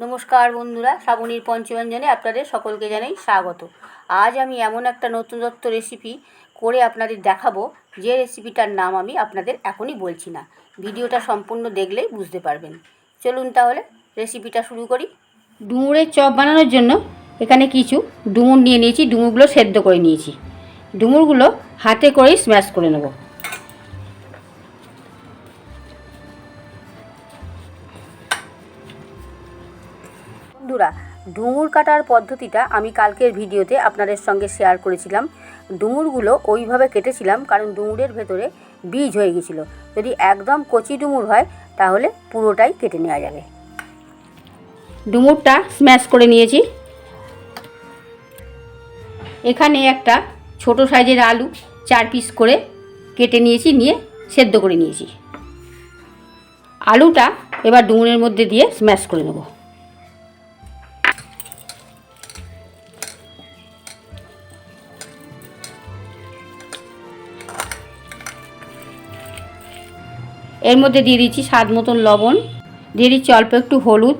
নমস্কার বন্ধুরা, শ্রাবণীর পঞ্চব্যঞ্জনে আপনাদের সকলকে জানাই স্বাগত। আজ আমি এমন একটা নতুনত্ব রেসিপি করে আপনাদের দেখাবো, যে রেসিপিটার নাম আমি আপনাদের এখনই বলছি না। ভিডিওটা সম্পূর্ণ দেখলেই বুঝতে পারবেন। চলুন তাহলে রেসিপিটা শুরু করি। ডুমুরের চপ বানানোর জন্য এখানে কিছু ডুমুর নিয়ে নিয়েছি, ডুমুরগুলো সেদ্ধ করে নিয়েছি। ডুমুরগুলো হাতে করেই স্ম্যাশ করে নেব। বন্ধুরা, ডুমুর কাটার পদ্ধতিটা আমি কালকের ভিডিওতে আপনাদের সঙ্গে শেয়ার করেছিলাম। ডুমুরগুলো ওইভাবে কেটেছিলাম কারণ ডুমুরের ভেতরে বীজ হয়ে গেছিল। যদি একদম কচি ডুমুর হয়, তাহলে পুরোটাই কেটে নেওয়া যাবে। ডুমুরটা স্ম্যাশ করে নিয়েছি। এখানে একটা ছোট সাইজের আলু চার পিস করে কেটে নিয়েছি, নিয়ে সেদ্ধ করে নিয়েছি। আলুটা এবার ডুমুরের মধ্যে দিয়ে স্ম্যাশ করে নেব। এর মধ্যে দিয়ে দিচ্ছি স্বাদ মতন লবণ, দিয়ে দিচ্ছি অল্প একটু হলুদ,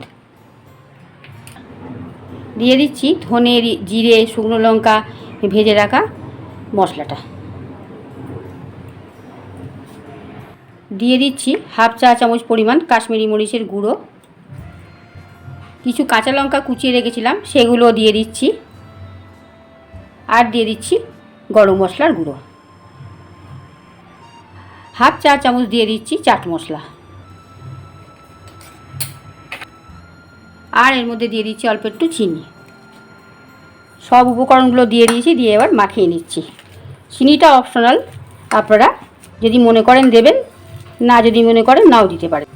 দিয়ে দিচ্ছি ধনে জিরে, শুকনো লঙ্কা ভেজে রাখা মশলাটা। দিয়ে দিচ্ছি হাফ চা চামচ পরিমাণ কাশ্মীরি মরিচের গুঁড়ো। কিছু কাঁচা লঙ্কা কুচিয়ে রেখেছিলাম, সেগুলো দিয়ে দিচ্ছি। আর দিয়ে দিচ্ছি গরম মশলার গুঁড়ো। হাফ চা চামচ দিয়ে দিচ্ছি চাট মশলা। আর এর মধ্যে দিয়ে দিচ্ছি অল্প একটু চিনি। সব উপকরণগুলো দিয়ে দিয়েছি, দিয়ে এবার মাখিয়ে নিচ্ছি। চিনিটা অপশনাল আপনারা যদি মনে করেন দেবেন, না যদি মনে করেন নাও দিতে পারেন।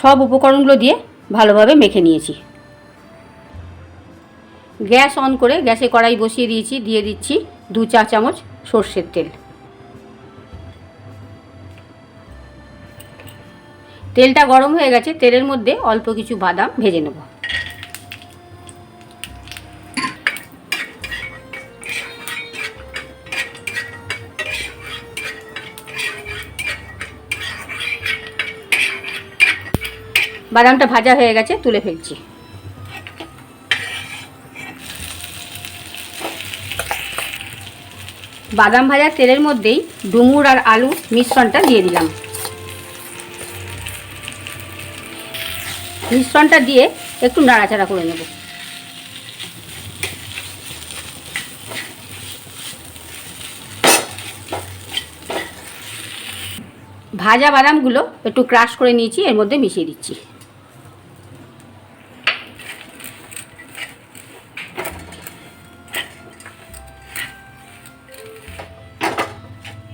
সব উপকরণগুলো দিয়ে ভালোভাবে মেখে নিয়েছি। গ্যাস অন করে গ্যাসে কড়াই বসিয়ে দিয়েছি, দিয়ে দিচ্ছি দু চা চামচ সর্ষের তেল। তেলটা গরম হয়ে গেছে, তেলের মধ্যে অল্প কিছু বাদাম ভেজে নেব। বাদামটা ভাজা হয়ে গেছে, তুলে ফেলছি। বাদাম ভাজা তেলের মধ্যেই ডুমুর আর আলু মিশ্রণটা দিয়ে দিলাম। মিশ্রণটা দিয়ে একটু নাড়াচাড়া করে নেব। ভাজা বাদামগুলো একটু ক্রাশ করে নিয়েছি, এর মধ্যে মিশিয়ে দিচ্ছি।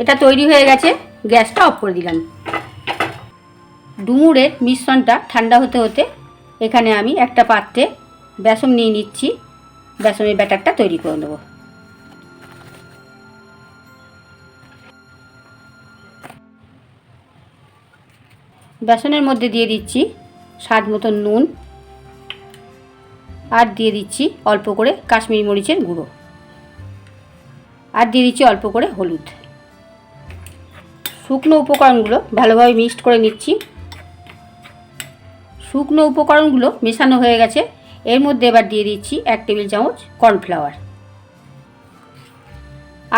এটা তৈরি হয়ে গেছে, গ্যাসটা অফ করে দিলাম। ডুমুরের মিশ্রণটা ঠান্ডা হতে হতে এখানে আমি একটা পাত্রে বেসন নিয়ে নিচ্ছি, বেসনের ব্যাটারটা তৈরি করে নেব। বেসনের মধ্যে দিয়ে দিচ্ছি স্বাদ মতন নুন, আর দিয়ে দিচ্ছি অল্প করে কাশ্মীরি মরিচের গুঁড়ো, আর দিয়ে দিচ্ছি অল্প করে হলুদ। শুকনো উপকরণগুলো ভালোভাবে মিক্সড করে নিচ্ছি। শুকনো উপকরণগুলো মেশানো হয়ে গেছে। এর মধ্যে এবার দিয়ে দিচ্ছি এক টেবিল চামচ কর্নফ্লাওয়ার।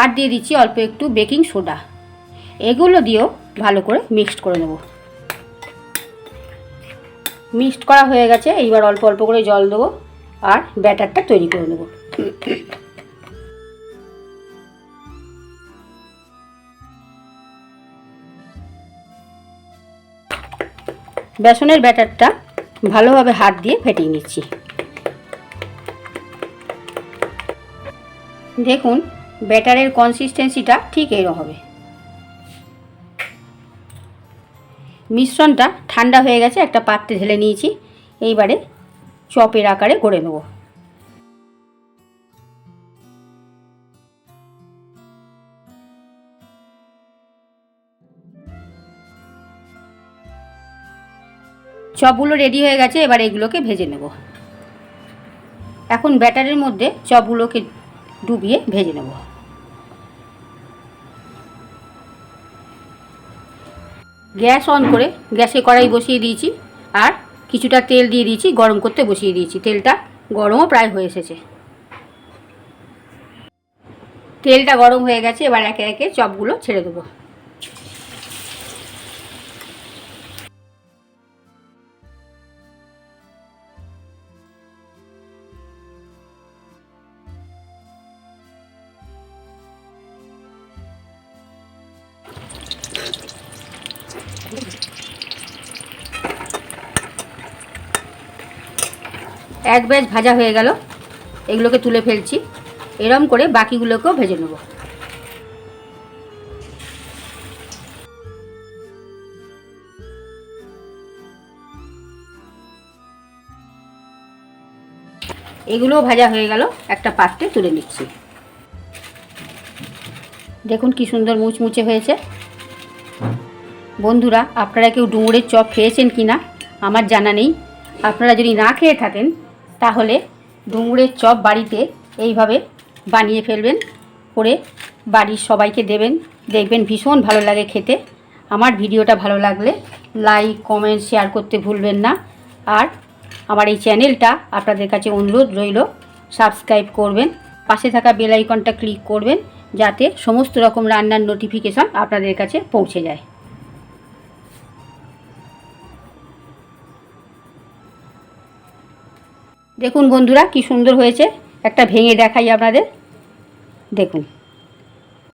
আর দিয়ে দিচ্ছি অল্প একটু বেকিং সোডা। এগুলো দিয়েও ভালো করে মিক্সড করে নেব। মিক্সড করা হয়ে গেছে। এইবার অল্প অল্প করে জল দেবো আর ব্যাটারটা তৈরি করে নেব। বেসনের ব্যাটারটা ভালোভাবে হাত দিয়ে ফেটিয়ে নিচ্ছি। দেখুন, ব্যাটারের কনসিস্টেন্সিটা ঠিক হবে মিশ্রণটা ঠান্ডা হয়ে গেছে, একটা পাত্রে ঢেলে নিয়েছি। এইবারে চপের আকারে গড়ে নেব। চপগুলো রেডি হয়ে গেছে, এবার এগুলোকে ভেজে নেব। এখন ব্যাটারের মধ্যে চপগুলোকে ডুবিয়ে ভেজে নেব। গ্যাস অন করে গ্যাসে কড়াই বসিয়ে দিয়েছি, আর কিছুটা তেল দিয়ে দিয়েছি, গরম করতে বসিয়ে দিয়েছি। তেলটা গরমও প্রায় হয়ে এসেছে। তেলটা গরম হয়ে গেছে, এবার একে একে চপগুলো ছেড়ে দেবো। এক ব্যাচ ভাজা হয়ে গেল। এগুলোকে তুলে ফেলছি। এরম করে বাকিগুলোকেও ভেজে নেব। এগুলোও ভাজা হয়ে গেল। একটা পাত্রে তুলে নিচ্ছি। দেখুন কি সুন্দর মুচমুচে হয়েছে। বন্ধুরা, আপনারা কেউ ডুমুরের চপ খেয়েছেন কি না আমার জানা নেই। আপনারা যদি না খেয়ে থাকেন তাহলে ডুমুরের চপ বাড়িতে এইভাবে বানিয়ে ফেলবেন, করে বাড়ির সবাইকে দেবেন। দেখবেন ভীষণ ভালো লাগে খেতে। আমার ভিডিওটা ভালো লাগলে লাইক, কমেন্ট, শেয়ার করতে ভুলবেন না। আর আমার এই চ্যানেলটা আপনাদের কাছে অনুরোধ রইল, সাবস্ক্রাইব করবেন, পাশে থাকা বেল আইকনটা ক্লিক করবেন, যাতে সমস্ত রকম রান্নার নোটিফিকেশান আপনাদের কাছে পৌঁছে যায়। দেখুন বন্ধুরা কি সুন্দর হয়েছে। একটা ভেঙে দেখাই আপনাদের। দেখুন।